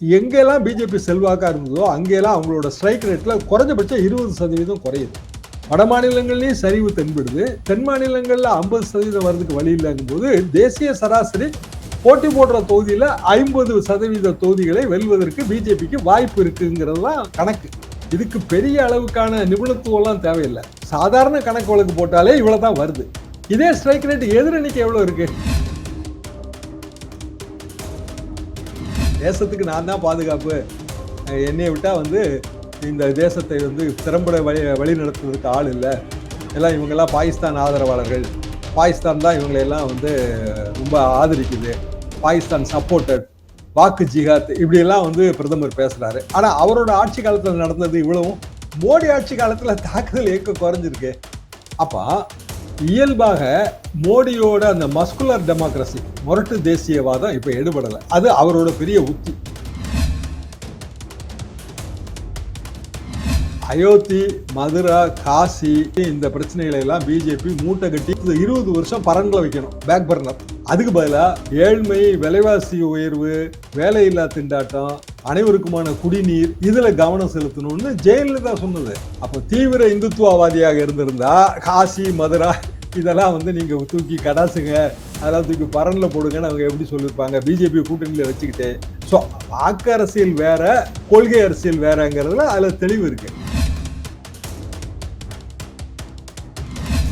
எங்கெல்லாம் பிஜேபி செல்வாக்காக இருந்ததோ அங்கெல்லாம் அவங்களோட ஸ்ட்ரைக் ரேட்டில் குறைஞ்சபட்சம் இருபது சதவீதம் குறையுது. வட மாநிலங்கள்லேயும் சரிவு தென்படுது. தென் மாநிலங்களில் ஐம்பது சதவீதம் வர்றதுக்கு வழி இல்லைங்கும்போது தேசிய சராசரி போட்டி போடுற தொகுதியில் ஐம்பது சதவீத தொகுதிகளை வெல்வதற்கு பிஜேபிக்கு வாய்ப்பு இருக்குங்கிறது தான் கணக்கு. இதுக்கு பெரிய அளவுக்கான நிபுணத்துவம்லாம் தேவையில்லை. சாதாரண கணக்கு வழக்கு போட்டாலே இவ்வளோ தான் வருது. இதே ஸ்ட்ரைக் ரேட் எதிரணிக்கு எவ்வளோ இருக்குது தேசத்துக்கு நான் தான் பாதுகாப்பு. என்னையை விட்டால் வந்து இந்த தேசத்தை வந்து திறம்பட வழி வழி நடத்துவதற்கு ஆள் இல்லை. எல்லாம் இவங்கெல்லாம் பாகிஸ்தான் ஆதரவாளர்கள். பாகிஸ்தான் தான் இவங்களையெல்லாம் வந்து ரொம்ப ஆதரிக்குது. பாகிஸ்தான் சப்போர்ட்டட் வாக்கு ஜிகாத் இப்படியெல்லாம் வந்து பிரதமர் பேசுகிறாரு ஆனால் அவரோட ஆட்சி காலத்தில் நடந்தது இவ்வளவும். மோடி ஆட்சி காலத்தில் தாக்குதல் இயக்கம் குறைஞ்சிருக்கு. அப்போ இயல்பாக மோடியோட அந்த மஸ்குலர் டெமோக்ரஸி முரட்டு தேசியவாதம் இப்போ எடுபடலை. அது அவரோட பெரிய உத்தி. அயோத்தி மதுரா காசி இந்த பிரச்சனைகளை எல்லாம் பிஜேபி மூட்டை கட்டி இருபது வருஷம் பரன்களை வைக்கணும் பேக் பர்னர் அதுக்கு பதிலாக ஏழ்மை விலைவாசி உயர்வு வேலையில்லா திண்டாட்டம் அனைவருக்குமான குடிநீர் இதுல கவனம் செலுத்தணும்னு ஜெயலலிதா சொன்னது. அப்போ தீவிர இந்துத்துவவாதியாக இருந்திருந்தா காசி மதுரா இதெல்லாம் வந்து நீங்க தூக்கி கடாசுங்க. அதெல்லாம் தூக்கி பரனில் போடுங்கன்னு அவங்க எப்படி சொல்லியிருப்பாங்க? பிஜேபி கூட்டணியில வச்சுக்கிட்டு. ஸோ வாக்கு அரசியல் வேற கொள்கை அரசியல் வேறங்கிறதுல அதுல தெளிவு இருக்கு.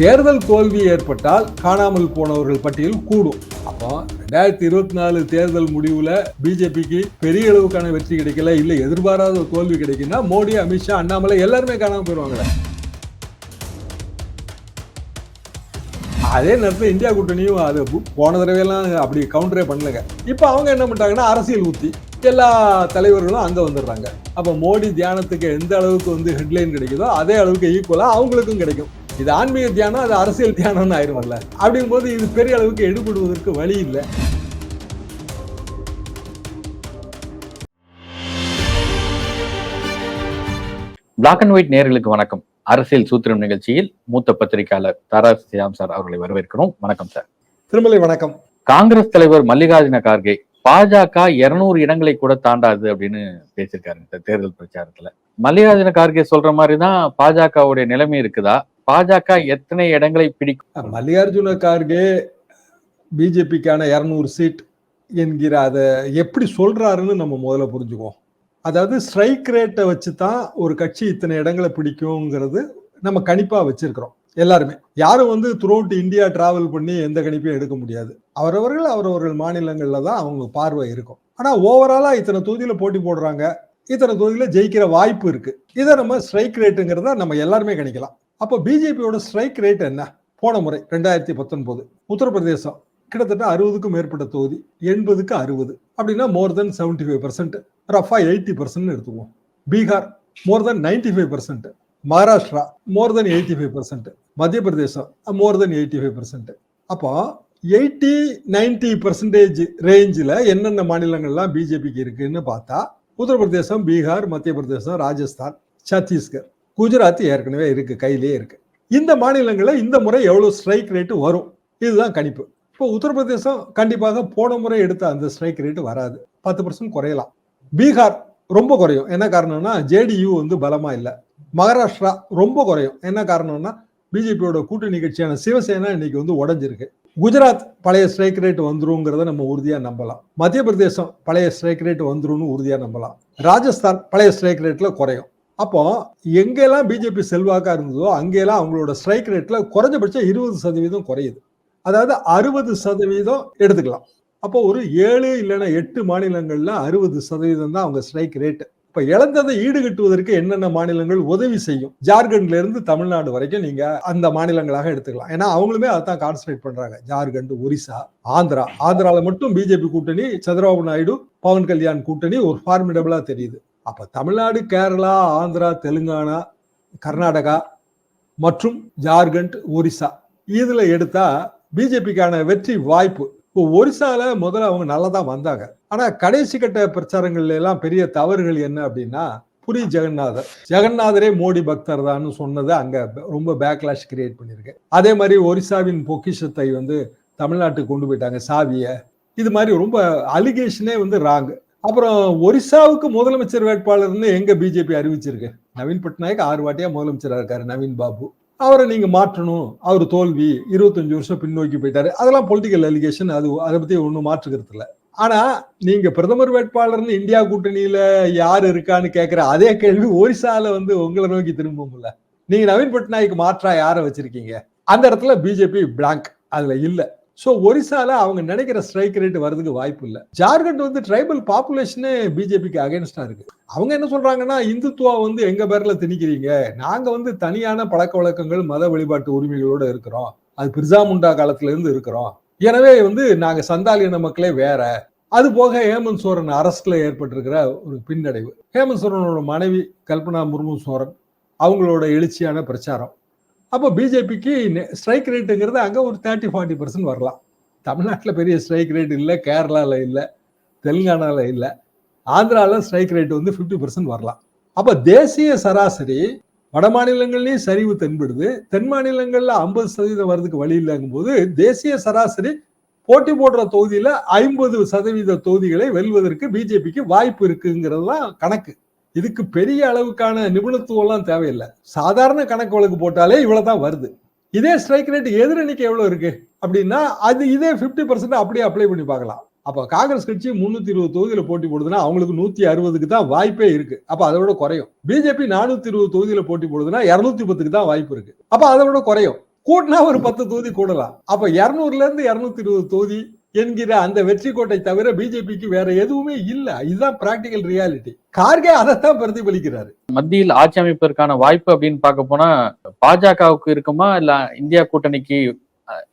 தேர்தல் தோல்வி ஏற்பட்டால் காணாமல் போனவர்கள் பட்டியல் கூடும். அப்போ ரெண்டாயிரத்தி இருபத்தி நாலு தேர்தல் முடிவுல பிஜேபிக்கு பெரிய அளவுக்கான வெற்றி கிடைக்கல இல்ல எதிர்பாராத தோல்வி கிடைக்குன்னா மோடி அமித்ஷா அண்ணாமலை எல்லாருமே காணாமல் போயிடுவாங்களே அதே நேரத்தில் இந்தியா கூட்டணியும் அது போன தடவையெல்லாம் அப்படி கவுண்டரே பண்ணலங்க. இப்போ அவங்க என்ன பண்ணிட்டாங்கன்னா அரசியல் ஊத்தி எல்லா தலைவர்களும் அங்கே வந்துடுறாங்க. அப்போ மோடி தியானத்துக்கு எந்த அளவுக்கு வந்து ஹெட்லைன் கிடைக்குதோ அதே அளவுக்கு ஈக்குவலாக அவங்களுக்கும் கிடைக்கும். இது ஆன்மீக தியானம் அது அரசியல் தியானம்னு ஆயிரும்ல. அப்படிங்கும்போது இது பெரிய அளவுக்கு எடுபடுவதற்கு வழி இல்லை. பிளாக் அண்ட் ஒயிட் நேர்களுக்கு வணக்கம். அரசியல் சூத்திரம் நிகழ்ச்சியில் மூத்த பத்திரிகையாளர் தாரா சியாம் சார் அவர்களை வரவேற்கிறோம். வணக்கம் சார். திருமலை வணக்கம். காங்கிரஸ் தலைவர் மல்லிகார்ஜுன கார்கே பாஜக இருநூறு இடங்களை கூட தாண்டாது அப்படின்னு பேசியிருக்காரு இந்த தேர்தல் பிரச்சாரத்துல. மல்லிகார்ஜுன கார்கே சொல்ற மாதிரி தான் பாஜகவுடைய நிலைமை இருக்குதா? பாஜக எத்தனை இடங்களை பிடிக்கும்? மல்லிகார்ஜுன கார்கே பிஜேபிக்கான இரநூறு சீட் என்கிற அதை எப்படி சொல்றாருன்னு நம்ம முதல்ல புரிஞ்சுக்குவோம். அதாவது ஸ்ட்ரைக் ரேட்டை வச்சு தான் ஒரு கட்சி இத்தனை இடங்களை பிடிக்குங்கிறது நம்ம கணிப்பாக வச்சிருக்கிறோம். எல்லாருமே. யாரும் வந்து த்ரூஅவுட் இந்தியா டிராவல் பண்ணி எந்த கணிப்பையும் எடுக்க முடியாது. அவரவர்கள் அவரவர்கள் மாநிலங்களில் தான் அவங்க பார்வை இருக்கும். ஆனால் ஓவராலாக இத்தனை தொகுதியில் போட்டி போடுறாங்க. இத்தனை தொகுதியில் ஜெயிக்கிற வாய்ப்பு இருக்குது இதை நம்ம ஸ்ட்ரைக் ரேட்டுங்கிறத நம்ம எல்லாருமே கணிக்கலாம். அப்போ பிஜேபியோட ஸ்ட்ரைக் ரேட் என்ன? போன முறை ரெண்டாயிரத்தி பத்தொன்பது. உத்தரப்பிரதேசம். கிட்டத்தட்ட அறுபதுக்கும் மேற்பட்ட தொகுதி எண்பதுக்கு அறுபது. அப்படின்னா more than seventy five percent Rafah eighty percent எடுத்துக்குவோம். Bihar more than ninety five percent Maharashtra more than eighty five percent Madhya Pradesh more than eighty five percent அப்போ எயிட்டி நைன்டி பர்சன்டேஜ் ரேஞ்சில் என்னென்ன மாநிலங்கள்லாம் பிஜேபிக்கு இருக்குன்னு பார்த்தா உத்தரப்பிரதேசம் பீகார் மத்திய பிரதேசம் ராஜஸ்தான் சத்தீஸ்கர். குஜராத் ஏற்கனவே இருக்கு கையிலேயே இருக்கு. இந்த மாநிலங்களில் இந்த முறை எவ்வளோ ஸ்ட்ரைக் ரேட்டு வரும்? இதுதான் கணிப்பு. இப்போ உத்தரப்பிரதேசம் கண்டிப்பாக போன முறை எடுத்த அந்த ஸ்ட்ரைக் ரேட்டு வராது. பத்து பர்சன்ட் குறையலாம். பீகார் ரொம்ப குறையும். என்ன காரணம்னா ஜேடியு வந்து பலமா இல்லை. மகாராஷ்டிரா ரொம்ப குறையும். என்ன காரணம்னா பிஜேபியோட கூட்டணி கட்சியான சிவசேனா இன்னைக்கு வந்து உடஞ்சிருக்கு. குஜராத் பழைய ஸ்ட்ரைக் ரேட் வந்துருங்கிறத நம்ம உறுதியா நம்பலாம். மத்திய பிரதேசம் பழைய ஸ்ட்ரைக் ரேட் வந்துரும்னு உறுதியா நம்பலாம். ராஜஸ்தான் பழைய ஸ்ட்ரைக் ரேட்ல குறையும். அப்போ எங்கெல்லாம் பிஜேபி செல்வாக்கா இருந்ததோ அங்கெல்லாம் அவங்களோட ஸ்ட்ரைக் ரேட்ல குறைஞ்சபட்சம் இருபது சதவீதம் குறையுது. அதாவது அறுபது சதவீதம் எடுத்துக்கலாம். அப்போ ஒரு ஏழு இல்லைன்னா எட்டு மாநிலங்கள்ல அறுபது சதவீதம் தான் அவங்க ஸ்ட்ரைக் ரேட்டு. இப்ப இழந்ததை ஈடுகட்டுவதற்கு என்னென்ன மாநிலங்கள் உதவி செய்யும்? ஜார்க்கண்ட்ல இருந்து தமிழ்நாடு வரைக்கும் நீங்க அந்த மாநிலங்களாக எடுத்துக்கலாம். ஏன்னா அவங்களுமே அதான் கான்சன்ட்ரேட் பண்றாங்க. ஜார்க்கண்ட் ஒரிசா ஆந்திரா. ஆந்திரால மட்டும் பிஜேபி கூட்டணி சந்திரபாபு நாயுடு பவன் கல்யாண் கூட்டணி ஒரு ஃபார்மிடபிளா தெரியுது. அப்ப தமிழ்நாடு கேரளா ஆந்திரா தெலுங்கானா கர்நாடகா மற்றும் ஜார்க்கண்ட் ஒரிசா. இதுல எடுத்தா பிஜேபிக்கான வெற்றி வாய்ப்பு. இப்போ ஒரிசால முதல்ல அவங்க நல்லா தான் வந்தாங்க. ஆனா கடைசி கட்ட பிரச்சாரங்கள்ல எல்லாம் பெரிய தவறுகள் என்ன அப்படின்னா புரி ஜெகநாதர். ஜெகநாதரே மோடி பக்தர் தான் சொன்னது அங்க ரொம்ப பேக்லாஷ் கிரியேட் பண்ணிருக்கு அதே மாதிரி ஒரிசாவின் பொக்கிஷத்தை வந்து தமிழ்நாட்டுக்கு கொண்டு போயிட்டாங்க சாவிய. இது மாதிரி ரொம்ப அலிகேஷனே வந்து ராங் அப்புறம் ஒரிசாவுக்கு முதலமைச்சர் வேட்பாளர்னு எங்க பிஜேபி அறிவிச்சிருக்கு? நவீன் பட்நாயக் ஆறு வாட்டியா முதலமைச்சராக இருக்காரு நவீன் பாபு. அவரை நீங்கள் மாற்றணும். அவர் தோல்வி இருபத்தஞ்சு வருஷம் பின்னோக்கி போயிட்டாரு. அதெல்லாம் பொலிட்டிக்கல் அலிகேஷன் அது அதை பற்றி ஒன்றும் மாற்றுக்கிறது இல்லை. ஆனால் நீங்கள் பிரதமர் வேட்பாளர்னு இந்தியா கூட்டணியில் யார் இருக்கான்னு கேட்குற அதே கேள்வி ஒரிசால வந்து உங்களை நோக்கி திரும்பும்ல நீங்கள் நவீன் பட்நாயக் மாற்றா யாரை வச்சிருக்கீங்க? அந்த இடத்துல பிஜேபி பிளாங்க் அதில் இல்லை. ஸோ ஒரிசால அவங்க நினைக்கிற ஸ்ட்ரைக் ரேட் வரதுக்கு வாய்ப்பு இல்லை. ஜார்க்கண்ட் வந்து ட்ரைபல் பாப்புலேஷனே பிஜேபிக்கு அகேன்ஸ்டா இருக்கு. அவங்க என்ன சொல்றாங்கன்னா இந்துத்துவா வந்து எங்க பேர்ல திணிக்கிறீங்க? நாங்க வந்து தனியான பழக்க வழக்கங்கள் மத வழிபாட்டு உரிமைகளோட இருக்கிறோம். அது பிர்சாமுண்டா காலத்துல இருந்து இருக்கிறோம். எனவே வந்து நாங்க சந்தாலியன மக்களே வேற. அது போக ஹேமந்த் சோரன் அரஸ்ட்ல ஏற்பட்டிருக்கிற ஒரு பின்னடைவு. ஹேமந்த் சோரனோட மனைவி கல்பனா முர்மு சோரன் அவங்களோட எழுச்சியான பிரச்சாரம். அப்போ பிஜேபிக்கு ஸ்ட்ரைக் ரேட்டுங்கிறது அங்கே ஒரு தேர்ட்டி ஃபார்ட்டி பர்சன்ட் வரலாம். தமிழ்நாட்டில் பெரிய ஸ்ட்ரைக் ரேட் இல்லை கேரளாவில் இல்லை தெலுங்கானாவில் இல்லை. ஆந்திராவில் ஸ்ட்ரைக் ரேட் வந்து ஃபிஃப்டி பர்சன்ட் வரலாம். அப்போ தேசிய சராசரி வட மாநிலங்கள்லேயும் சரிவு தென்படுது. தென் மாநிலங்களில் ஐம்பது சதவீதம் வர்றதுக்கு வழி இல்லைங்கும் போது தேசிய சராசரி போட்டி போடுற தொகுதியில் ஐம்பது சதவீத தொகுதிகளை வெல்வதற்கு பிஜேபிக்கு வாய்ப்பு இருக்குங்கிறது தான் கணக்கு. இதுக்கு பெரிய அளவுக்கான நிபுணத்துவம் எல்லாம் தேவையில்லை. சாதாரண கணக்கு வழக்கு போட்டாலே இவ்வளவுதான் வருது. இதே ஸ்ட்ரைக் ரேட் எதிரணிக்கு எவ்வளவு இருக்கு? அப்படின்னா அது இதே பிப்டி பர்சன்ட் அப்படியே அப்ளை பண்ணி பார்க்கலாம். அப்ப காங்கிரஸ் கட்சி முன்னூத்தி இருபது தொகுதியில் போட்டி போடுதுன்னா அவங்களுக்கு நூத்தி அறுபதுக்கு தான் வாய்ப்பே இருக்கு. அப்ப அதை விட குறையும். பிஜேபி நானூத்தி இருபது தொகுதியில் போட்டி போடுதுன்னா இருநூத்தி பத்துக்கு தான் வாய்ப்பு இருக்கு. அப்ப அதை விட குறையும். கூட்டினா ஒரு பத்து தொகுதி கூடலாம். அப்ப இருநூறுல இருந்து இருநூத்தி இருபது தொகுதி என்கிற அந்த வெற்றி கோட்டை தவிர பிஜேபிக்கு வேற எதுவுமே இல்ல. இதுதான் பிராக்டிக்கல் ரியாலிட்டி கார்கே அதைத்தான் பிரதிபலிக்கிறாரு. மத்தியில் ஆட்சி அமைப்பதற்கான வாய்ப்பு அப்படின்னு பார்க்க போனா பாஜகவுக்கு இருக்குமா? இல்ல இந்தியா கூட்டணிக்கு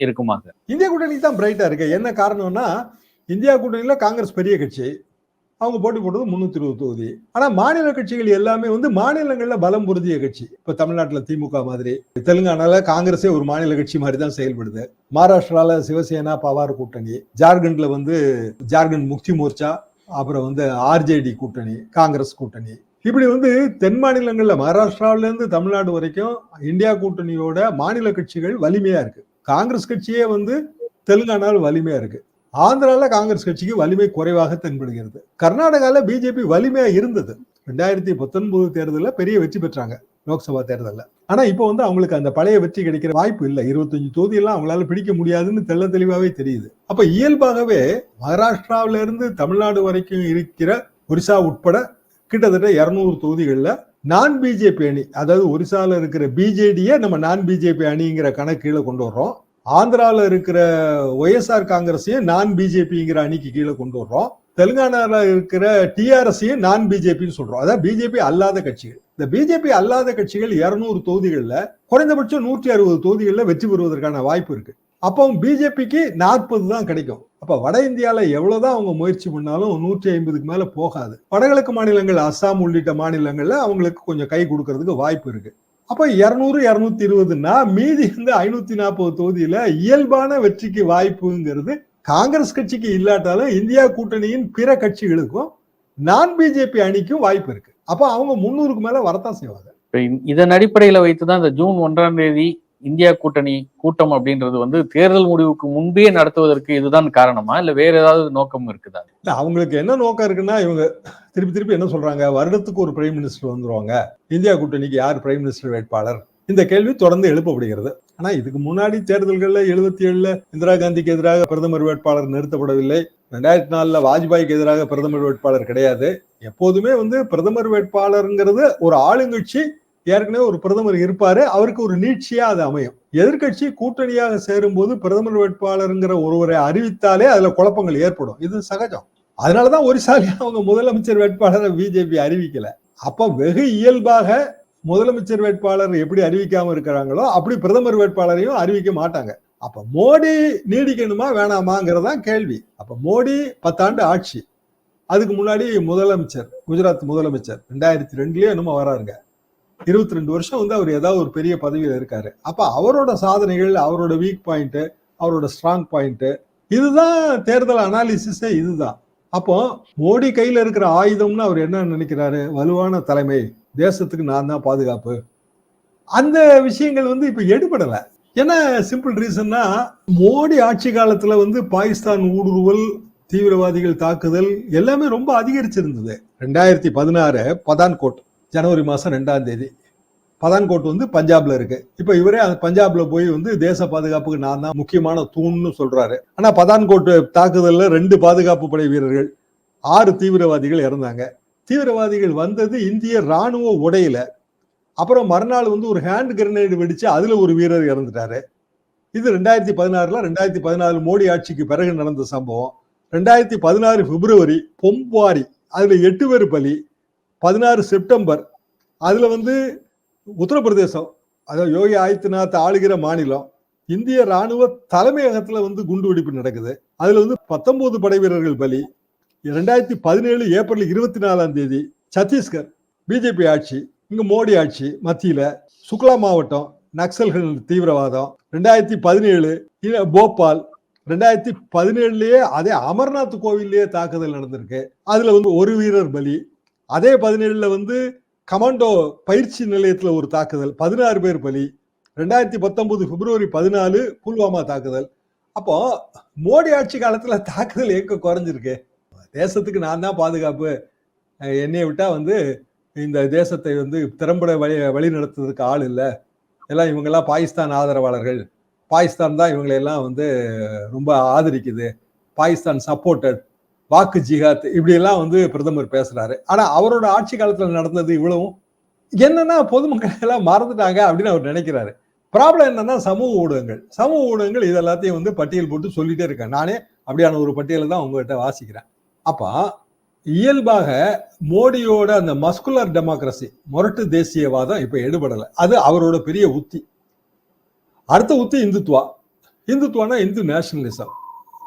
இருக்குமா? இந்தியா கூட்டணி தான் பிரைட்டா இருக்கு. என்ன காரணம்னா இந்தியா கூட்டணியில காங்கிரஸ் பெரிய கட்சி. அவங்க போட்டி போட்டது முன்னூத்தி இருபது தொகுதி. ஆனா மாநில கட்சிகள் எல்லாமே வந்து மாநிலங்கள்ல பலம் பொருந்திய கட்சி. இப்ப தமிழ்நாட்டுல திமுக மாதிரி தெலுங்கானால காங்கிரஸே ஒரு மாநில கட்சி மாதிரி தான் செயல்படுது. மகாராஷ்டிரால சிவசேனா பவார் கூட்டணி ஜார்க்கண்ட்ல வந்து ஜார்க்கண்ட் முக்தி மோர்ச்சா அப்புறம் வந்து ஆர்ஜேடி கூட்டணி காங்கிரஸ் கூட்டணி. இப்படி வந்து தென் மாநிலங்கள்ல மகாராஷ்டிராவில இருந்து தமிழ்நாடு வரைக்கும் இந்தியா கூட்டணியோட மாநில கட்சிகள் வலிமையா இருக்கு. காங்கிரஸ் கட்சியே வந்து தெலுங்கானாவில் வலிமையா இருக்கு. ஆந்திராவில் காங்கிரஸ் கட்சிக்கு வலிமை குறைவாக தென்படுகிறது. கர்நாடகாவில் பிஜேபி வலிமையாக இருந்தது. ரெண்டாயிரத்தி பத்தொன்பது தேர்தலில் பெரிய வெற்றி பெற்றாங்க லோக்சபா தேர்தலில். ஆனால் இப்போ வந்து அவங்களுக்கு அந்த பழைய வெற்றி கிடைக்கிற வாய்ப்பு இல்லை. இருபத்தஞ்சு தொகுதியெல்லாம் அவங்களால பிடிக்க முடியாதுன்னு தெள்ள தெளிவாகவே தெரியுது. அப்போ இயல்பாகவே மகாராஷ்டிராவிலிருந்து தமிழ்நாடு வரைக்கும் இருக்கிற ஒரிசா உட்பட கிட்டத்தட்ட இரநூறு தொகுதிகளில் நான் பிஜேபி அணி அதாவது ஒரிசாவில் இருக்கிற பிஜேடியை நம்ம நான் பிஜேபி அணிங்கிற கணக்கு கீழே கொண்டு வர்றோம். ஆந்திரால இருக்கிற ஒய்எஸ்ஆர் காங்கிரஸையும் நான் பிஜேபிங்கிற அணிக்கு கீழே கொண்டு வர்றோம். தெலுங்கானால இருக்கிற டிஆர்எஸையும் நான் பிஜேபின்னு சொல்றோம். அதான் பிஜேபி அல்லாத கட்சிகள். இந்த பிஜேபி அல்லாத கட்சிகள் இருநூறு தொகுதிகளில் குறைந்தபட்சம் நூற்றி அறுபது தொகுதிகளில் வெற்றி பெறுவதற்கான வாய்ப்பு இருக்கு. அப்போ பிஜேபிக்கு நாற்பது தான் கிடைக்கும். அப்ப வட இந்தியால எவ்வளவுதான் அவங்க முயற்சி பண்ணாலும் நூற்றி ஐம்பதுக்கு மேல போகாது. வடகிழக்கு மாநிலங்கள் அஸ்ஸாம் உள்ளிட்ட மாநிலங்கள்ல அவங்களுக்கு கொஞ்சம் கை கொடுக்கறதுக்கு வாய்ப்பு இருக்கு. அப்ப இருநூறு இருநூத்தி இருபதுன்னா மீதி வந்து ஐநூத்தி நாற்பது தொகுதியில இயல்பான வெற்றிக்கு வாய்ப்புங்கிறது காங்கிரஸ் கட்சிக்கு இல்லாட்டாலும் இந்தியா கூட்டணியின் பிற கட்சிகளுக்கும் நான் பிஜேபி அணிக்கும் வாய்ப்பு இருக்கு. அப்ப அவங்க முன்னூறுக்கு மேல வரத்தான் செய்வாங்க. இதன் அடிப்படையில வைத்துதான் இந்த ஜூன் ஒன்றாம் தேதி இந்தியா கூட்டணி கூட்டம் அப்படின்றது வந்து தேர்தல் முடிவுக்கு முன்பே நடத்துவதற்கு இதுதான் காரணமா? இல்ல வேற ஏதாவது நோக்கம் இருக்குதா? இல்ல அவங்களுக்கு என்ன நோக்கம் இருக்குன்னா இவங்க திருப்பி திருப்பி என்ன சொல்றாங்க? வருடத்துக்கு ஒரு பிரைம் மினிஸ்டர் வந்துருவாங்க. இந்தியா கூட்டணிக்கு யார் பிரைம் மினிஸ்டர் வேட்பாளர்? இந்த கேள்வி தொடர்ந்து எழுப்பப்படுகிறது. ஆனா இதுக்கு முன்னாடி தேர்தல்கள்ல எழுபத்தி ஏழுல இந்திரா காந்திக்கு எதிராக பிரதமர் வேட்பாளர் நிறுத்தப்படவில்லை. ரெண்டாயிரத்தி நாலுல வாஜ்பாய்க்கு எதிராக பிரதமர் வேட்பாளர் கிடையாது. எப்போதுமே வந்து பிரதமர் வேட்பாளருங்கிறது ஒரு ஆளுங்கட்சி ஏற்கனவே ஒரு பிரதமர் இருப்பாரு. அவருக்கு ஒரு நீட்சியா அது அமையும். எதிர்க்கட்சி கூட்டணியாக சேரும்போது பிரதமர் வேட்பாளருங்கிற ஒருவரை அறிவித்தாலே அதுல குழப்பங்கள் ஏற்படும். இது சகஜம். அதனாலதான் ஒரிசாலி அவங்க முதலமைச்சர் வேட்பாளரை பிஜேபி அறிவிக்கல. அப்ப வெகு இயல்பாக முதலமைச்சர் வேட்பாளர் எப்படி அறிவிக்காம இருக்கிறாங்களோ அப்படி பிரதமர் வேட்பாளரையும் அறிவிக்க மாட்டாங்க. அப்ப மோடி நீடிக்கணுமா வேணாமாங்கிறதான் கேள்வி. அப்ப மோடி பத்தாண்டு ஆட்சி. அதுக்கு முன்னாடி முதலமைச்சர் குஜராத் முதலமைச்சர் ரெண்டாயிரத்தி ரெண்டுலயே என்னமோ வராருங்க. இருபத்தி ரெண்டு வருஷம் வந்து அவர் ஏதாவது ஒரு பெரிய பதவியில் இருக்காரு. அப்போ அவரோட சாதனைகள் அவரோட வீக் பாயிண்ட்டு அவரோட ஸ்ட்ராங் பாயிண்ட்டு இதுதான் தேர்தல் அனாலிசிஸே இதுதான். அப்போ மோடி கையில் இருக்கிற ஆயுதம்னு அவர் என்ன நினைக்கிறாரு? வலுவான தலைமை தேசத்துக்கு நான் தான் பாதுகாப்பு. அந்த விஷயங்கள் வந்து இப்போ எடுபடலை. என்ன சிம்பிள் ரீசன்னா மோடி ஆட்சி காலத்தில் வந்து பாகிஸ்தான் ஊடுருவல் தீவிரவாதிகள் தாக்குதல் எல்லாமே ரொம்ப அதிகரிச்சிருந்தது. ரெண்டாயிரத்தி பதினாறு பதான்கோட். ஜனவரி மாதம் ரெண்டாம் தேதி. பதான்கோட் வந்து பஞ்சாப்ல இருக்கு. இப்போ இவரே அந்த பஞ்சாப்ல போய் வந்து தேச பாதுகாப்புக்கு நான் தான் முக்கியமான தூண்னு சொல்றாரு. ஆனா பதான்கோட் தாக்குதலில் ரெண்டு பாதுகாப்பு படை வீரர்கள் ஆறு தீவிரவாதிகள் இறந்தாங்க. தீவிரவாதிகள் வந்தது இந்திய ராணுவ உடையில. அப்புறம் மறுநாள் வந்து ஒரு ஹேண்ட் கிரனேடு வெடிச்சு அதுல ஒரு வீரர் இறந்துட்டாரு. இது ரெண்டாயிரத்தி பதினாறுல ரெண்டாயிரத்தி பதினாலு மோடி ஆட்சிக்கு பிறகு நடந்த சம்பவம். ரெண்டாயிரத்தி பதினாறு பிப்ரவரி பொம்பாரி அதுல எட்டு பேர் பலி. பதினாறு செப்டம்பர் அதில் வந்து உத்தரப்பிரதேசம் அதாவது யோகி ஆதித்யநாத் ஆளுகிற மாநிலம் இந்திய ராணுவ தலைமையகத்தில் வந்து குண்டுவெடிப்பு நடக்குது. அதில் வந்து பத்தொன்பது படை வீரர்கள் பலி. ரெண்டாயிரத்தி பதினேழு ஏப்ரல் இருபத்தி நாலாம் தேதி சத்தீஸ்கர் பிஜேபி ஆட்சி இங்கே மோடி ஆட்சி மத்தியில் சுக்லா மாவட்டம் நக்சல்கள் தீவிரவாதம். ரெண்டாயிரத்தி பதினேழு போபால் ரெண்டாயிரத்தி பதினேழுலயே அதே அமர்நாத் கோவில்லயே தாக்குதல் நடந்திருக்கு. அதுல வந்து ஒரு வீரர் பலி. அதே பதினேழில் வந்து கமாண்டோ பயிற்சி நிலையத்தில் ஒரு தாக்குதல் பதினாறு பேர் பலி ரெண்டாயிரத்தி பத்தொன்பது பிப்ரவரி பதினாலு புல்வாமா தாக்குதல். அப்போ மோடி ஆட்சி காலத்தில் தாக்குதல் ஏக்க குறைஞ்சிருக்கு? தேசத்துக்கு நான் தான் பாதுகாப்பு. என்னையை விட்டால் வந்து இந்த தேசத்தை வந்து திறம்பட வழி வழி நடத்துறதுக்கு ஆள் இல்லை. எல்லாம் இவங்கெல்லாம் பாகிஸ்தான் ஆதரவாளர்கள். பாகிஸ்தான் தான் இவங்களையெல்லாம் வந்து ரொம்ப ஆதரிக்குது. பாகிஸ்தான் சப்போர்ட்டட். வாக்கு ஜிகாத் இப்படி எல்லாம் வந்து பிரதமர் பேசுறாரு. ஆனா அவரோட ஆட்சி காலத்துல நடந்தது இவ்வளவும் என்னன்னா பொதுமக்கள் எல்லாம் மறந்துட்டாங்க அப்படின்னு அவர் நினைக்கிறாரு. ப்ராப்ளம் என்னன்னா சமூக ஊடகங்கள். சமூக ஊடகங்கள் இது எல்லாத்தையும் வந்து பட்டியல் போட்டு சொல்லிட்டே இருக்கேன் நானே அப்படியான ஒரு பட்டியலை தான் உங்ககிட்ட வாசிக்கிறேன். அப்போ இயல்பாக மோடியோட அந்த மஸ்குலர் டெமோக்ரஸி முரட்டு தேசியவாதம் இப்போ எடுபடலை. அது அவரோட பெரிய உத்தி. அடுத்த உத்தி இந்துத்துவா. இந்துத்துவானா இந்து நேஷனலிசம்.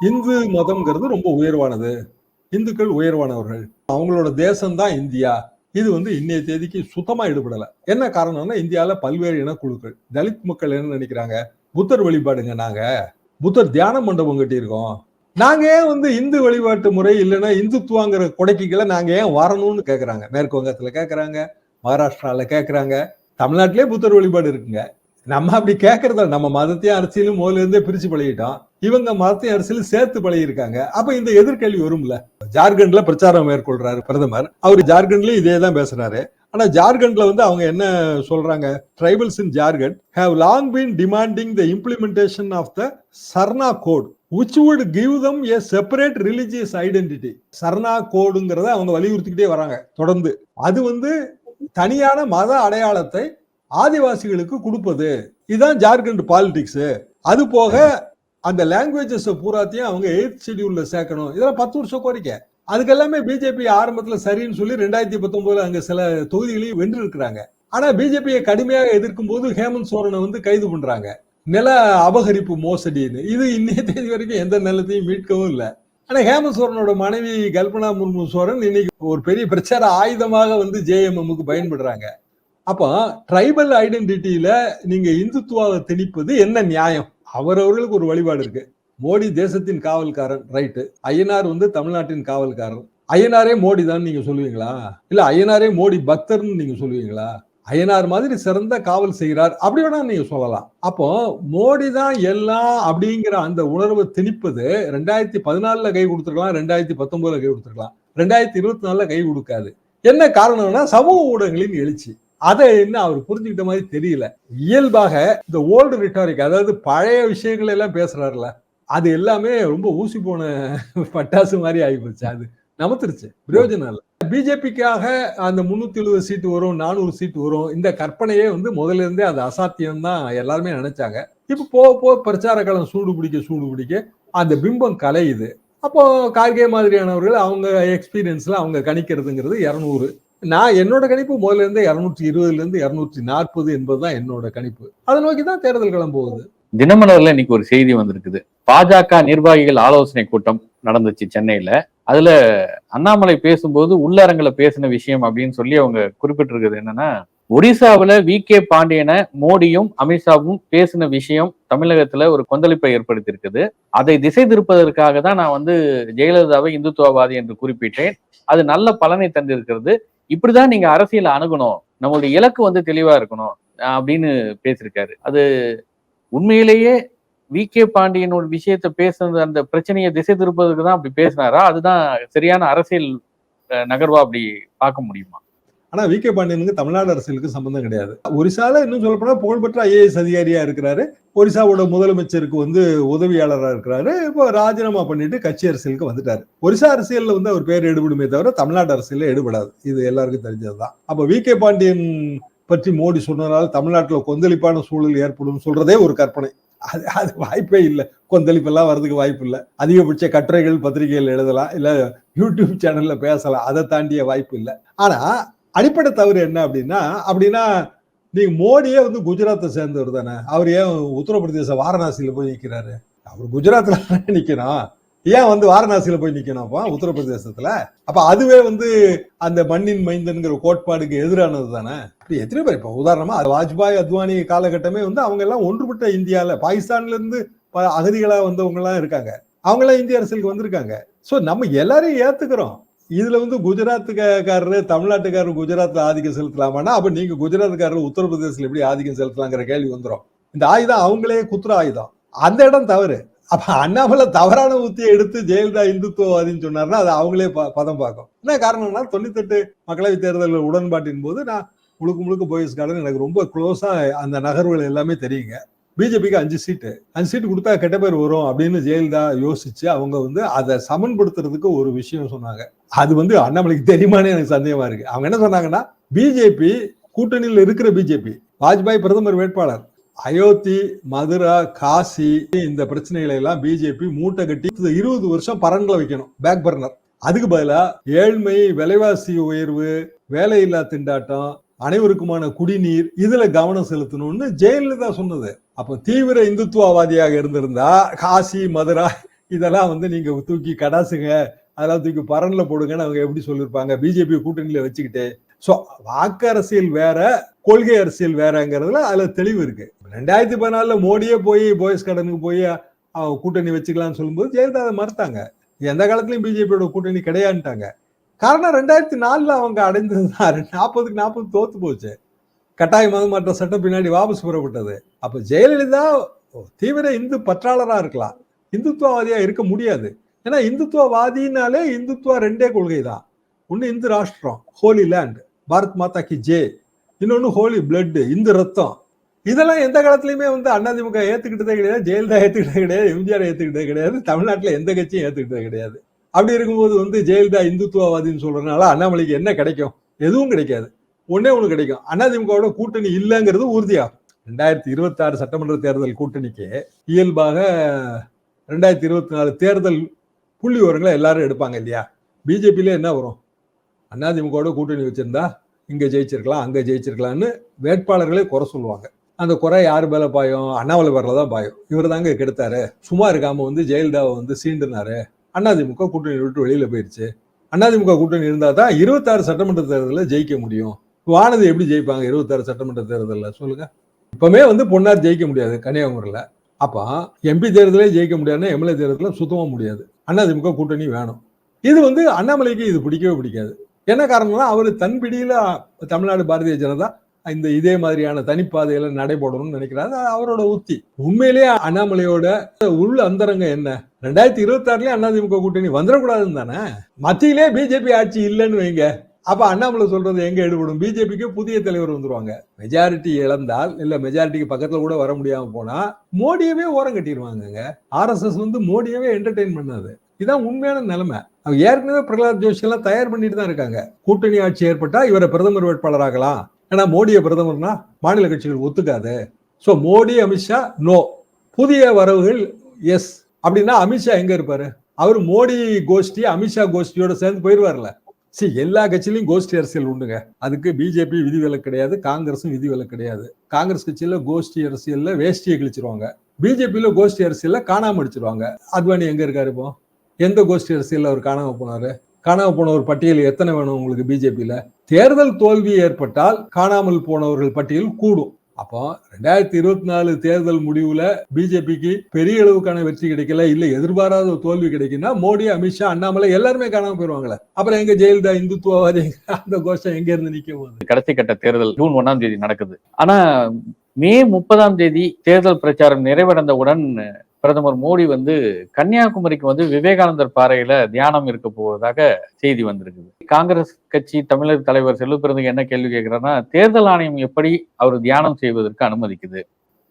இந்து மதம்ங்கிறது ரொம்ப உயர்வானது. இந்துக்கள் உயர்வானவர்கள். அவங்களோட தேசம்தான் இந்தியா. இது வந்து இன்னைய தேதிக்கு சுத்தமா ஈடுபடலை. என்ன காரணம்னா இந்தியால பல்வேறு இனக்குழுக்கள் தலித் மக்கள் என்ன நினைக்கிறாங்க? புத்தர் வழிபாடுங்க நாங்க. புத்தர் தியான மண்டபம் கட்டியிருக்கோம். நாங்க ஏன் வந்து இந்து வழிபாட்டு முறை இல்லைன்னா இந்துத்துவாங்கிற கொடைக்குகளை நாங்க ஏன் வரணும்னு கேட்கறாங்க மேற்கு வங்கத்துல கேட்கறாங்க மகாராஷ்டிரால கேட்கறாங்க தமிழ்நாட்டிலே புத்தர் வழிபாடு இருக்குங்க. நம்ம அப்படி கேட்கறத நம்ம மதத்தையும் அரசியலும் முதல்ல இருந்தே பிரிச்சு பழகிட்டோம். இவங்க மதத்தையும் அரசியலும் சேர்த்து பழகிருக்காங்க அப்ப இந்த எதிர்கேள்வி வரும்ல? ஜார்க்கண்ட்ல பிரச்சாரம் மேற்கொள்றாரு பிரதமர். அவர் ஜார்க்கண்ட்லயும் இதே தான் பேசுறாரு. ஆனா ஜார்க்கண்ட்ல வந்து அவங்க என்ன சொல்றாங்க? Tribals in Jharkhand have long been demanding the implementation of the Sarna code which would give them a separate religious identity Sarna கோடுங்கிறத அவங்க வலியுறுத்திக்கிட்டே வராங்க தொடர்ந்து. அது வந்து தனியான மத அடையாளத்தை ஆதிவாசிகளுக்கு கொடுப்பது. இதுதான் ஜார்க்கண்ட் பாலிடிக்ஸ் அது போக அந்த லாங்குவேஜஸ் பூராத்தையும் அவங்க எயித் ஷெடியூல்ல சேர்க்கணும். இதெல்லாம் பத்து வருஷம் கோரிக்கை. அதுக்கெல்லாமே பிஜேபி ஆரம்பத்துல சரின்னு சொல்லி ரெண்டாயிரத்தி பத்தொன்பதுல அங்க சில தொகுதிகளையும் வென்று இருக்கிறாங்க ஆனா பிஜேபியை கடுமையாக எதிர்க்கும் போது ஹேமந்த் சோரனை வந்து கைது பண்றாங்க. நில அபகரிப்பு மோசடின்னு. இது இன்னைய தேதி வரைக்கும் எந்த நிலத்தையும் மீட்கவும் இல்லை. ஆனா ஹேமந்த் சோரனோட மனைவி கல்பனா முர்மு சோரன் இன்னைக்கு ஒரு பெரிய பிரச்சார ஆயுதமாக வந்து ஜேஎம்எம்முக்கு பயன்படுறாங்க. அப்போ ட்ரைபல் ஐடென்டிட்டியில நீங்க இந்துத்துவாவை திணிப்பது என்ன நியாயம்? அவரவர்களுக்கு ஒரு வழிபாடு இருக்கு. மோடி தேசத்தின் காவல்காரன் ரைட்டு ஐயனார் வந்து தமிழ்நாட்டின் காவல்காரன் ஐயனாரே மோடி தான் நீங்க சொல்லுவீங்களா? இல்ல ஐயனாரே மோடி பக்தர்னு நீங்க சொல்லுவீங்களா? ஐயனார் மாதிரி சிறந்த காவல் செய்கிறார் அப்படி வேணா நீங்க சொல்லலாம். அப்போ மோடி தான் எல்லாம் அப்படிங்கிற அந்த உணர்வை திணிப்பது ரெண்டாயிரத்தி பதினாலுல கை கொடுத்துருக்கலாம் ரெண்டாயிரத்தி பத்தொன்பதுல கை கொடுத்துருக்கலாம். ரெண்டாயிரத்தி இருபத்தி நாலுல கை கொடுக்காது. என்ன காரணம்னா சமூக ஊடகங்களின் எழுச்சி. அதை என்ன அவர் புரிஞ்சுக்கிட்ட மாதிரி தெரியல. இயல்பாக இந்த ஓல்டு ரிட்டாரிக் அதாவது பழைய விஷயங்கள் எல்லாம் பேசுறாருல அது எல்லாமே ரொம்ப ஊசி போன பட்டாசு மாதிரி ஆகிப்போச்சு அது நமத்துருச்சு. பிரயோஜனம் இல்லை. பிஜேபிக்காக அந்த முன்னூத்தி எழுபது சீட்டு வரும் நானூறு சீட்டு வரும் இந்த கற்பனையே வந்து முதல்ல இருந்தே அது அசாத்தியம் தான் எல்லாருமே நினைச்சாங்க. இப்ப போக போக பிரச்சார காலம் சூடு பிடிக்க சூடு பிடிக்க அந்த பிம்பம் கலையுது. அப்போ கார்கே மாதிரியானவர்கள் அவங்க எக்ஸ்பீரியன்ஸ்ல அவங்க கணிக்கிறதுங்கிறது இரநூறு. நான் என்னோட கணிப்பு முதல்ல இருந்து இருநூற்றி இருபதுல இருந்து இருநூற்றி நாற்பது என்பதுதான் என்னோட கணிப்பு. அதை நோக்கி தான் தேர்தல் களம் போகுது. தினமலர்ல இன்னைக்கு ஒரு செய்தி வந்திருக்குது. பாஜக நிர்வாகிகள் ஆலோசனை கூட்டம் நடந்துச்சு சென்னையில. அதுல அண்ணாமலை பேசும்போது உள்ளரங்கல பேசின விஷயம் அப்படின்னு சொல்லி அவங்க குறிப்பிட்டிருக்கிறது என்னன்னா ஒடிசாவில வி. கே. பாண்டியனை மோடியும் அமித்ஷாவும் பேசின விஷயம் தமிழகத்துல ஒரு கொந்தளிப்பை ஏற்படுத்தியிருக்குது. அதை திசை திருப்பதற்காக தான் நான் வந்து ஜெயலலிதாவை இந்துத்துவவாதி என்று குறிப்பிட்டேன். அது நல்ல பலனை தந்திருக்கிறது. இப்படிதான் நீங்க அரசியலை அணுகணும். நம்மளுடைய இலக்கு வந்து தெளிவா இருக்கணும் அப்படின்னு பேசியிருக்காரு. அது உண்மையிலேயே வி. கே. பாண்டியனோட விஷயத்த பேசுனது அந்த பிரச்சனையை திசை திருப்பதுக்கு தான் அப்படி பேசினாரா? அதுதான் சரியான அரசியல் அஹ், நகர்வா அப்படி பார்க்க முடியுமா? ஆனா வி. கே. பாண்டியனுக்கு தமிழ்நாடு அரசியலுக்கு சம்பந்தம் கிடையாது. ஒரிசால இன்னும் சொல்லப்போனால் புகழ்பெற்ற ஐஏஎஸ் அதிகாரியா இருக்கிறாரு. ஒரிசாவோட முதலமைச்சருக்கு வந்து உதவியாளராக இருக்கிறாரு. இப்போ ராஜினாமா பண்ணிட்டு கட்சி அரசியலுக்கு வந்துட்டாரு. ஒரிசா அரசியல்ல வந்து அவர் பேர் எடுபடுமே தவிர தமிழ்நாடு அரசியலில் எடுபடாது. இது எல்லாருக்கும் தெரிஞ்சதுதான். அப்ப வி. கே. பாண்டியன் பற்றி மோடி சொன்னதால் தமிழ்நாட்டில் கொந்தளிப்பான சூழல் ஏற்படும் சொல்றதே ஒரு கற்பனை. அது அது வாய்ப்பே இல்லை. கொந்தளிப்பெல்லாம் வர்றதுக்கு வாய்ப்பு இல்லை. அதிகபட்ச கட்டுரைகள் பத்திரிகைகள் எழுதலாம். இல்ல யூடியூப் சேனல்ல பேசலாம். அதை தாண்டிய வாய்ப்பு இல்லை. ஆனா அடிப்படை தவறு என்ன அப்படின்னா அப்படின்னா நீங்க மோடியே வந்து குஜராத்தை சேர்ந்தவர் தானே. அவர் ஏன் உத்தரப்பிரதேச வாரணாசியில போய் நிக்கிறாரு? அவர் குஜராத்ல தானே நிக்கணும் ஏன் வந்து வாரணாசியில போய் நிக்கணும் அப்போ உத்தரப்பிரதேசத்துல? அப்ப அதுவே வந்து அந்த மண்ணின் மைந்தன்கிற கோட்பாடுக்கு எதிரானது தானே. அப்படி எத்தனை பேர் இப்போ உதாரணமா வாஜ்பாய் அத்வானி காலகட்டமே வந்து அவங்க எல்லாம் ஒன்றுபட்ட இந்தியால பாகிஸ்தான்ல இருந்து ப- அகதிகளா வந்தவங்க எல்லாம் இருக்காங்க. அவங்க எல்லாம் இந்திய அரசியலுக்கு வந்திருக்காங்க. சோ நம்ம எல்லாரையும் ஏத்துக்கிறோம். இதுல வந்து குஜராத்துக்காரரு தமிழ்நாட்டுக்காரர் குஜராத்ல ஆதிக்கம் செலுத்தலாமான்னா அப்ப நீங்க குஜராத்துக்காரர் உத்தரப்பிரதேசத்துல எப்படி ஆதிக்கம் செலுத்தலாங்கிற கேள்வி வந்துரும். இந்த ஆயுதம் அவங்களே குத்துற ஆயுதம். அந்த இடம் தவறு. அப்ப அண்ணாமலை தவறான உத்தியை எடுத்து ஜெயலலிதா இந்துத்துவவாதின்னு சொன்னார்னா அது அவங்களே பதம் பார்க்கும். என்ன காரணம்னா தொண்ணூத்தெட்டு மக்களவைத் தேர்தல் உடன்பாட்டின் போது நான் முழுக்க முழுக்க போயஸ் கார்டன் எனக்கு ரொம்ப க்ளோஸா அந்த நகர்வுகள் எல்லாமே தெரியுங்க. பிஜேபிக்கு அஞ்சு சீட்டு. அஞ்சு சீட்டு கொடுத்தா கெட்ட பேர் வரும் அப்படின்னு ஜெயலலிதா யோசிச்சு அவங்க வந்து அதை சமன்படுத்துறதுக்கு ஒரு விஷயம் சொன்னாங்க. அது வந்து அண்ணாமலைக்கு தெரியுமானே எனக்கு சந்தேகமா இருக்கு. அவங்க என்ன சொன்னாங்கன்னா பிஜேபி கூட்டணியில் இருக்கிற பிஜேபி வாஜ்பாய் பிரதமர் வேட்பாளர் அயோத்தி மதுரா காசி இந்த பிரச்சனைகளை எல்லாம் பிஜேபி மூட்டை கட்டி இருபது வருஷம் பரன்ல வைக்கணும் பேக் பர்னர். அதுக்கு பதிலாக ஏழ்மை விலைவாசி உயர்வு வேலையில்லா திண்டாட்டம் அனைவருக்குமான குடிநீர் இதுல கவனம் செலுத்தணும்னு ஜெயலலிதா சொன்னது. அப்ப தீவிர இந்துத்துவவாதியாக இருந்திருந்தா காசி மதுரா இதெல்லாம் வந்து நீங்க தூக்கி கடாசுங்க அதெல்லாம் தூக்கி பரன்ல போடுங்கன்னு அவங்க எப்படி சொல்லியிருப்பாங்க? பிஜேபி கூட்டணியில வச்சுக்கிட்டு. ஸோ வாக்கு அரசியல் வேற கொள்கை அரசியல் வேறங்கிறதுல அதுல தெளிவு இருக்கு. ரெண்டாயிரத்தி பதினாலுல மோடியே போய் போயஸ் கடனுக்கு போய் கூட்டணி வச்சுக்கலாம்னு சொல்லும்போது ஜெயலலிதா அதை மறுத்தாங்க. எந்த காலத்துலயும் பிஜேபியோட கூட்டணி கிடையாதுட்டாங்க காரணம் ரெண்டாயிரத்தி நாலில் அவங்க அடைந்ததுதான் நாற்பதுக்கு நாற்பது தோத்து போச்சு. கட்டாய மதமாற்ற சட்டம் பின்னாடி வாபஸ் பெறப்பட்டது. அப்போ ஜெயலலிதா தீவிர இந்து பற்றாளராக இருக்கலாம். இந்துத்துவவாதியாக இருக்க முடியாது. ஏன்னா இந்துத்துவவாதினாலே இந்துத்துவா ரெண்டே கொள்கை தான் ஒன்று இந்து ராஷ்டிரம் ஹோலி லேண்ட் பாரத் மாதா கி ஜே. இன்னொன்று ஹோலி பிளட்டு இந்து ரத்தம். இதெல்லாம் எந்த காலத்துலையுமே வந்து அதிமுக ஏற்றுக்கிட்டதே கிடையாது ஜெயலலிதா ஏற்றுக்கிட்டதே கிடையாது எம்ஜிஆர் ஏற்றுக்கிட்டதே கிடையாது தமிழ்நாட்டில் எந்த கட்சியும் ஏற்றுக்கிட்டதே கிடையாது. அப்படி இருக்கும்போது வந்து ஜெயலலிதா இந்துத்துவவாதின்னு சொல்றதுனால அண்ணாமலைக்கு என்ன கிடைக்கும்? எதுவும் கிடைக்காது. ஒன்னே ஒன்று கிடைக்கும். அதிமுகவோட கூட்டணி இல்லைங்கிறது உறுதியாகும். ரெண்டாயிரத்தி இருபத்தி ஆறு சட்டமன்ற தேர்தல் கூட்டணிக்கு இயல்பாக ரெண்டாயிரத்தி இருபத்தி நாலு தேர்தல் புள்ளி விவரங்களை எல்லாரும் எடுப்பாங்க இல்லையா? பிஜேபியில என்ன வரும்? அதிமுகவோட கூட்டணி வச்சிருந்தா இங்க ஜெயிச்சிருக்கலாம் அங்க ஜெயிச்சிருக்கலாம்னு வேட்பாளர்களே குறை சொல்லுவாங்க. அந்த குறை யார் மேல பாயும்? அண்ணாமலை பேரில் தான் பாயும். இவர் தாங்க கெடுத்தாரு. சும்மா இருக்காம வந்து ஜெயலலிதாவை வந்து சீண்டுனாரு. அதிமுக கூட்டணி விட்டு வெளியில் போயிடுச்சு அதிமுக கூட்டணி இருந்தால் தான் இருபத்தாறு சட்டமன்ற தேர்தலில் ஜெயிக்க முடியும். வானதி எப்படி ஜெயிப்பாங்க இருபத்தாறு சட்டமன்ற தேர்தலில்? சொல்லுங்கள் இப்பவுமே வந்து பொன்னார் ஜெயிக்க முடியாது கன்னியாகுமரியில். அப்போ எம்பி தேர்தலே ஜெயிக்க முடியாதுன்னா எம்எல்ஏ தேர்தலில் சுத்தமாக முடியாது. அதிமுக கூட்டணி வேணும். இது வந்து அண்ணாமலைக்கு இது பிடிக்கவே பிடிக்காது. என்ன காரணம்னா அவர் தன்பிடியில் தமிழ்நாடு பாரதிய ஜனதா இந்த இதே மாதிரியான தனிப்பாதையில நடைபெறணும்னு நினைக்கிறாரு. அது அவரோட உத்தி. உண்மையிலேயே அண்ணாமலையோட உள் அந்தரங்க என்ன? ரெண்டாயிரத்தி இருபத்தி ஆறுலயே அதிமுக கூட்டணி வந்துடக்கூடாதுன்னு தானே? மத்தியிலே பிஜேபி ஆட்சி இல்லைன்னு வைங்க. அப்ப அண்ணாமலை சொல்றது எங்க எடுபடும்? பிஜேபிக்கு புதிய தலைவர் வந்துருவாங்க. மெஜாரிட்டி இழந்தால் இல்ல மெஜாரிட்டிக்கு பக்கத்துல கூட வர முடியாம போனா மோடியவே ஓரம் கட்டிடுவாங்கங்க. ஆர்எஸ்எஸ் வந்து மோடியவே என்டர்டைன் பண்ணாது. இதுதான் உண்மையான நிலைமை. அவங்க ஏற்கனவே பிரகலாத் ஜோஷி எல்லாம் தயார் பண்ணிட்டு தான் இருக்காங்க. கூட்டணி ஆட்சி ஏற்பட்டா இவரை பிரதமர் வேட்பாளராகலாம் ஏன்னா மோடியை பிரதமர்னா மாநில கட்சிகள் ஒத்துக்காது. ஸோ மோடி அமித்ஷா நோ புதிய வரவுகள் எஸ் அப்படின்னா அமித்ஷா எங்க இருப்பாரு? அவர் மோடி கோஷ்டி அமித்ஷா கோஷ்டியோட சேர்ந்து போயிடுவார்ல சரி எல்லா கட்சியிலையும் கோஷ்டி அரசியல் உண்டுங்க. அதுக்கு பிஜேபி விதிவிலக்கு கிடையாது காங்கிரஸும் விதிவிலக்கு கிடையாது. காங்கிரஸ் கட்சியில கோஷ்டி அரசியல்ல வேஷ்டியை கிழிச்சிருவாங்க. பிஜேபியில கோஷ்டி அரசியல்ல காணாம அடிச்சிருவாங்க. அத்வானி எங்க இருக்காரு இப்போ? எந்த கோஷ்டி அரசியல்ல அவர் காணாம போனாரு? காணாம போனவர் பட்டியல் எத்தனை வேணும் உங்களுக்கு பிஜேபியில தேர்தல் தோல்வி ஏற்பட்டால் காணாமல் போனவர்கள் பட்டியல் கூடும். அப்போ ரெண்டாயிரத்தி இருபத்தி நாலு தேர்தல் முடிவுல பிஜேபிக்கு பெரிய அளவுக்கான வெற்றி கிடைக்கல இல்ல எதிர்பாராத ஒரு தோல்வி கிடைக்குன்னா மோடி அமித்ஷா அண்ணாமலை எல்லாருமே காணாம போயிருவாங்களே. அப்புறம் எங்க ஜெயலலிதா இந்துத்துவவாதி அந்த கோஷம் எங்க இருந்து நிக்க போகுது கடைசி கட்ட தேர்தல் ஜூன் ஒன்னாம் தேதி நடக்குது. ஆனா மே முப்பதாம் தேதி தேர்தல் பிரச்சாரம் நிறைவடைந்தவுடன் பிரதமர் மோடி வந்து கன்னியாகுமரிக்கு வந்து விவேகானந்தர் பாறையில தியானம் இருக்க போவதாக செய்தி வந்திருக்குது. காங்கிரஸ் கட்சி தமிழர் தலைவர் செல்லு பிறந்தக்கு என்ன கேள்வி கேட்கிறாருன்னா தேர்தல் ஆணையம் எப்படி அவர் தியானம் செய்வதற்கு அனுமதிக்குது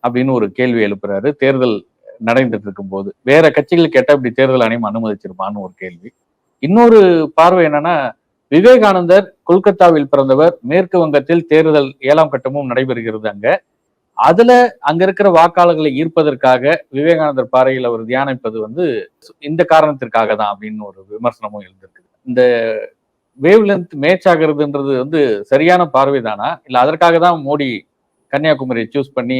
அப்படின்னு ஒரு கேள்வி எழுப்புறாரு. தேர்தல் நடந்துட்டு இருக்கும் போது வேற கட்சிகள் கேட்டா இப்படி தேர்தல் ஆணையம் அனுமதிச்சிருப்பான்னு ஒரு கேள்வி. இன்னொரு பார்வை என்னன்னா விவேகானந்தர் கொல்கத்தாவில் பிறந்தவர். மேற்கு வங்கத்தில் தேர்தல் ஏழாம் கட்டமும் நடைபெறுகிறது அங்க. அதுல அங்க இருக்கிற வாக்காளர்களை ஈர்ப்பதற்காக விவேகானந்தர் பாறையில் அவர் தியானிப்பது வந்து இந்த காரணத்திற்காக தான் அப்படின்னு ஒரு விமர்சனமும் எழுந்திருக்கு. இந்த வேவ் லென்த் மேட்ச் ஆகிறதுன்றது வந்து சரியான பார்வை தானா இல்ல அதற்காக தான் மோடி கன்னியாகுமரியை சூஸ் பண்ணி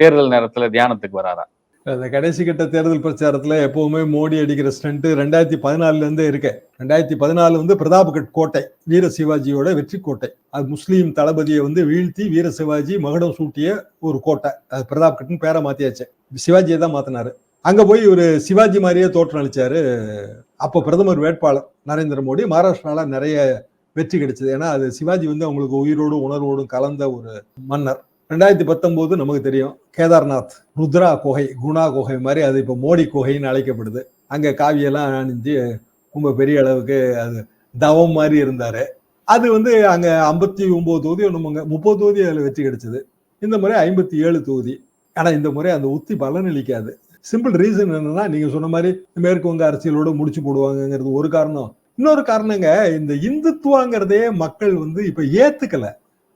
தேர்தல் நேரத்துல தியானத்துக்கு வராரா? அந்த கடைசி கட்ட தேர்தல் பிரச்சாரத்தில் எப்பவுமே மோடி அடிக்கிற ஸ்டண்ட்டு ரெண்டாயிரத்தி பதினாலுலேருந்தே இருக்கு. ரெண்டாயிரத்தி பதினாலு வந்து பிரதாப்கட் கோட்டை வீர சிவாஜியோட வெற்றி கோட்டை. அது முஸ்லீம் தளபதியை வந்து வீழ்த்தி வீர சிவாஜி மகுடம் சூட்டிய ஒரு கோட்டை. அது பிரதாப்கட்னு பேரை மாற்றியாச்சு சிவாஜியை தான் மாற்றினாரு அங்கே போய் ஒரு சிவாஜி மாதிரியே தோற்றம் அளிச்சாரு. அப்போ பிரதமர் வேட்பாளர் நரேந்திர மோடி. மகாராஷ்டிராவில் நிறைய வெற்றி கிடைச்சது. ஏன்னா அது சிவாஜி வந்து அவங்களுக்கு உயிரோடும் உணர்வோடும் கலந்த ஒரு மன்னர். ரெண்டாயிரத்தி பத்தொம்போது நமக்கு தெரியும் கேதார்நாத் ருத்ரா குகை குணா குகை மாதிரி அது இப்போ மோடி குகைன்னு அழைக்கப்படுது. அங்கே காவியெல்லாம் அணிஞ்சு ரொம்ப பெரிய அளவுக்கு அது தவம் மாதிரி இருந்தார். அது வந்து அங்கே ஐம்பத்தி ஒம்பது தொகுதி ஒண்ணுங்க முப்பது தொகுதி அதில் வெற்றி கிடைச்சது. இந்த முறை ஐம்பத்தி ஏழு தொகுதி. ஆனால் இந்த முறை அந்த உத்தி பலனளிக்காது சிம்பிள் ரீசன் என்னன்னா நீங்கள் சொன்ன மாதிரி மேற்கு வங்க அரசியலோடு முடிச்சு போடுவாங்கங்கிறது ஒரு காரணம். இன்னொரு காரணங்க இந்த இந்துத்துவாங்கிறதே மக்கள் வந்து இப்போ ஏத்துக்கல.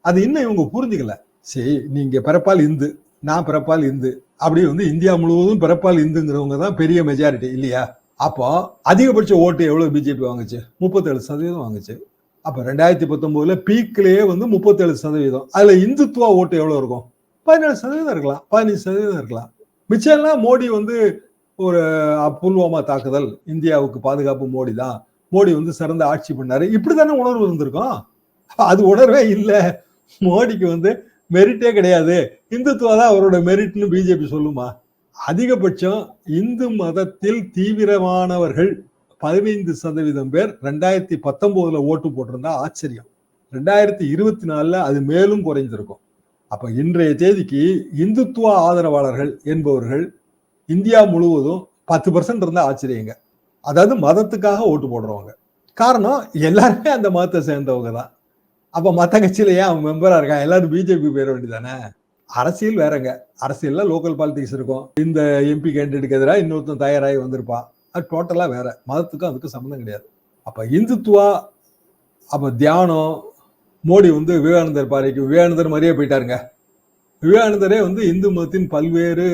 அது இன்னும் இவங்க புரிஞ்சுக்கல. சரி நீங்க பிறப்பால் இந்து நான் பிறப்பால் இந்து அப்படி வந்து இந்தியா முழுவதும் பிறப்பால் இந்துங்கிறவங்க தான் பெரிய மெஜாரிட்டி இல்லையா? அப்போ அதிகபட்ச ஓட்டு எவ்வளவு பிஜேபி வாங்குச்சு? முப்பத்தேழு சதவீதம் வாங்குச்சு. அப்ப ரெண்டாயிரத்தி பத்தொன்பதுல பீக்லயே வந்து முப்பத்தேழு சதவீதம். அதுல இந்துத்துவா ஓட்டு எவ்வளவு இருக்கும்? பதினேழு சதவீதம் இருக்கலாம் பதினஞ்சு சதவீதம் இருக்கலாம். மிச்சம் எல்லாம் மோடி வந்து ஒரு புல்வாமா தாக்குதல் இந்தியாவுக்கு பாதுகாப்பு மோடி தான். மோடி வந்து சிறந்த ஆட்சி பண்ணாரு. இப்படித்தானே உணர்வு இருந்திருக்கும்? அது உணர்வே இல்லை. மோடிக்கு வந்து மெரிட்டே கிடையாது. இந்துத்துவா தான் அவரோட மெரிட்னு பிஜேபி சொல்லுமா? அதிகபட்சம் இந்து மதத்தில் தீவிரமானவர்கள் பதினைந்து சதவீதம் பேர் ரெண்டாயிரத்தி பத்தொன்பதுல ஓட்டு போட்டிருந்தா ஆச்சரியம். ரெண்டாயிரத்தி இருபத்தி நாலுல அது மேலும் குறைஞ்சிருக்கும். அப்ப இன்றைய தேதிக்கு இந்துத்துவ ஆதரவாளர்கள் என்பவர்கள் இந்தியா முழுவதும் பத்து பர்சன்ட் இருந்தா ஆச்சரியங்க. அதாவது மதத்துக்காக ஓட்டு போடுறவங்க. காரணம் எல்லாருமே அந்த மதத்தை சேர்ந்தவங்க தான். அப்ப மத்த கட்சியில ஏன் அவன் மெம்பரா இருக்கான் எல்லாரும் பிஜேபி பேர வேண்டியதானே அரசியல் வேறங்க. அரசியல்ல லோக்கல் பாலிடிக்ஸ் இருக்கும். இந்த எம்பி கேண்டிடேட்டுக்கு எதிராக இன்னொருத்தன் தயாராகி வந்திருப்பான். அது டோட்டலா வேற. மதத்துக்கும் அதுக்கும் சம்மந்தம் கிடையாது. அப்ப இந்துத்துவா அப்ப தியானம் மோடி வந்து விவேகானந்தர் பாறைக்கு விவேகானந்தர் மாதிரியே போயிட்டாருங்க. விவேகானந்தரே வந்து இந்து மதத்தின் பல்வேறு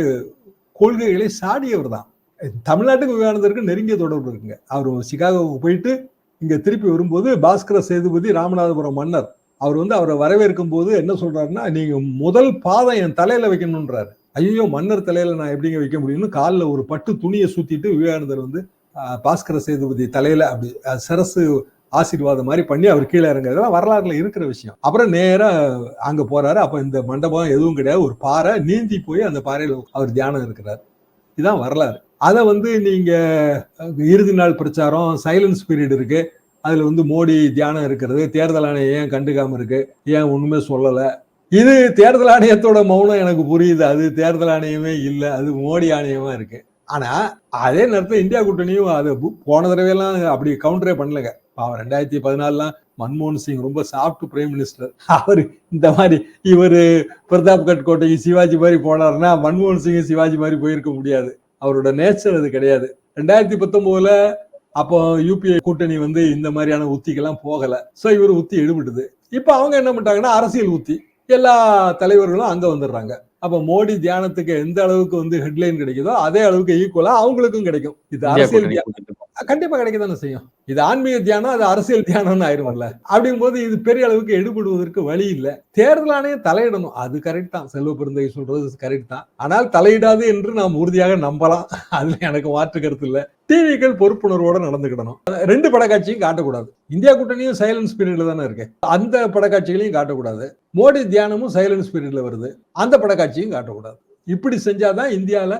கொள்கைகளை சாடியவர் தான் தமிழ்நாட்டுக்கு விவேகானந்தருக்கு நெருங்கிய தொடர்பு இருக்குங்க. அவர் சிகாகோவுக்கு போயிட்டு இங்க திருப்பி வரும்போது பாஸ்கர சேதுபதி ராமநாதபுரம் மன்னர் அவர் வந்து அவரை வரவேற்கும் போது என்ன சொல்றாருன்னா நீங்க முதல் பாதம் என் தலையில வைக்கணும்ன்றாரு. ஐயோ மன்னர் தலையில நான் எப்படிங்க வைக்க முடியும்னு காலில் ஒரு பட்டு துணியை சுத்திட்டு விவேகானந்தர் வந்து பாஸ்கர சேதுபதி தலையில அப்படி சரசு ஆசீர்வாதம் மாதிரி பண்ணி அவர் கீழே இறங்குறதுலாம் வரலாறுல இருக்கிற விஷயம். அப்புறம் நேரா அங்க போறாரு. அப்ப இந்த மண்டபம் எதுவும் கிடையாது. ஒரு பாறை நீந்தி போய் அந்த பாறையில அவர் தியானம் இருக்கிறார். இதுதான் வரலாறு. அதை வந்து நீங்கள் இறுதி நாள் பிரச்சாரம் சைலன்ஸ் பீரியட் இருக்குது அதில் வந்து மோடி தியானம் இருக்கிறது தேர்தல் ஆணையம் ஏன் கண்டுக்காமல் இருக்குது ஏன் ஒன்றுமே சொல்லலை? இது தேர்தல் ஆணையத்தோட மௌனம் எனக்கு புரியுது. அது தேர்தல் ஆணையமே இல்லை அது மோடி ஆணையமாக இருக்குது ஆனால் அதே நேரத்தில் இந்தியா கூட்டணியும் அது போன தடவையெல்லாம் அப்படி கவுண்டரே பண்ணலங்க. பாவம் ரெண்டாயிரத்தி பதினாலாம் மன்மோகன் சிங் ரொம்ப சாஃப்ட் பிரைம் மினிஸ்டர் அவர் இந்த மாதிரி இவர் பிரதாப் கட் கோட்டைக்கு சிவாஜி மாதிரி போனாருன்னா மன்மோகன் சிங் சிவாஜி மாதிரி போயிருக்க முடியாது. அவரோட நேச்சர் அது கிடையாது. ரெண்டாயிரத்தி பத்தொன்பதுல அப்போ யூபிஐ கூட்டணி வந்து இந்த மாதிரியான உத்திக்கெல்லாம் போகல. சோ இவர் உத்தி எடுபடுது இப்ப அவங்க என்ன பண்ணிட்டாங்கன்னா அரசியல் உத்தி. எல்லா தலைவர்களும் அங்க வந்துடுறாங்க. அப்ப மோடி தியானத்துக்கு எந்த அளவுக்கு வந்து ஹெட்லைன் கிடைக்குதோ அதே அளவுக்கு ஈக்குவலா அவங்களுக்கும் கிடைக்கும். இது அரசியல் கண்டிப்பா கிடைக்க தானே செய்யும். இது ஆன்மீக தியானம் அது அரசியல் தியானம்னு ஆயிரும்ல. அப்படிங்கும் போது இது பெரிய அளவுக்கு எடுபடுவதற்கு வழி இல்லை. தேர்தல் ஆணையம் தலையிடணும். அது கரெக்ட் தான். செல்வ பெருந்தகை சொல்றது கரெக்ட் தான். ஆனால் தலையிடாது என்று நாம் உறுதியாக நம்பலாம். அதுல எனக்கு மாற்று கருத்து இல்லை. டிவிக்கள் பொறுப்புணர்வோட நடந்துக்கிடணும். ரெண்டு படக்காட்சியும் காட்டக்கூடாது. இந்தியா கூட்டணியும் சைலன்ஸ் பீரியட்ல தானே இருக்கு. அந்த படக்காட்சிகளையும் காட்டக்கூடாது. மோடி தியானமும் சைலன்ஸ் பீரியட்ல வருது. அந்த படக்காட்சியும் காட்டக்கூடாது. இப்படி செஞ்சாதான் இந்தியால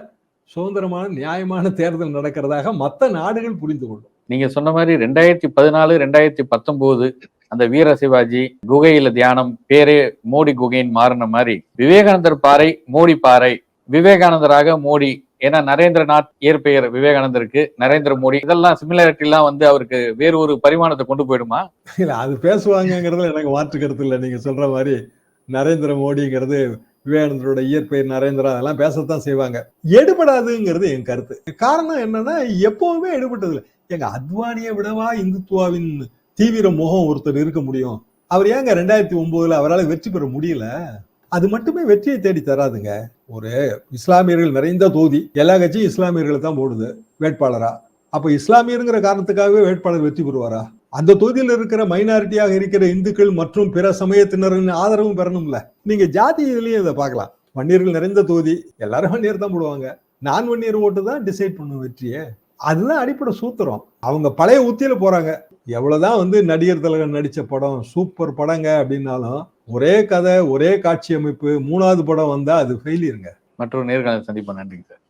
சுதந்திரமான நியாயமான தேர்தல் நடக்கிறதாக மற்ற நாடுகள் புரிந்து கொள்ளும். நீங்க சொன்ன மாதிரி ரெண்டாயிரத்தி பதினாலு ரெண்டாயிரத்தி பத்தொன்பது அந்த வீர சிவாஜி குகையில தியானம் பேரே மோடி குகைன்னு மாறின மாதிரி விவேகானந்தர் பாறை மோடி பாறை விவேகானந்தராக மோடி ஏன்னா நரேந்திரநாத் இயற்பெயர் விவேகானந்தருக்கு நரேந்திர மோடி இதெல்லாம் சிமிலாரிட்டி எல்லாம் வந்து அவருக்கு வேறு ஒரு பரிமாணத்தை கொண்டு போயிடுமா? இல்ல அது பேசுவாங்கங்கிறதுல எனக்கு மாற்று கருத்து இல்லை. நீங்க சொல்ற மாதிரி நரேந்திர மோடிங்கிறது விவேகானந்தரோட இயற்பெயர் நரேந்திரா அதெல்லாம் பேசத்தான் செய்வாங்க. எடுபடாதுங்கிறது என் கருத்து. காரணம் என்னன்னா எப்பவுமே எடுபட்டது இல்லை எங்க அத்வானியை விடவா இந்துத்துவாவின் தீவிர முகம் ஒருத்தர் இருக்க முடியும்? அவர் ஏங்க ரெண்டாயிரத்தி ஒன்பதுல அவரால் வெற்றி பெற முடியல? அது மட்டுமே வெற்றியை தேடி தராதுங்க. ஒரு இஸ்லாமியர்கள் நிறைந்த தொகுதி எல்லா கட்சியும் இஸ்லாமியர்களை தான் போடுது வேட்பாளரா. அப்ப இஸ்லாமியருங்கிற காரணத்துக்காகவே வேட்பாளர் வெற்றி பெறுவாரா? அந்த தொகுதியில் இருக்கிற மைனாரிட்டியாக இருக்கிற இந்துக்கள் மற்றும் பிற சமயத்தினரின் ஆதரவும் பெறணும்ல. நீங்க ஜாதி இதுலயும் இதை பார்க்கலாம். வன்னியர்கள் நிறைந்த தொகுதி எல்லாரும் வன்னியர் தான் போடுவாங்க. நான் வன்னியர் ஓட்டு தான் டிசைட் பண்ணும் வெற்றியே. அதுதான் அடிப்படை சூத்திரம். அவங்க பழைய உத்தியில போறாங்க. எவ்வளவுதான் வந்து நடிகர் திலகன் நடிச்ச படம் சூப்பர் படங்க அப்படின்னாலும் ஒரே கதை ஒரே காட்சி அமைப்பு மூணாவது படம் வந்தா அது ஃபெயிலியருங்க மற்றொரு நேர்காணல் சந்திப்பா நன்றிங்க சார்.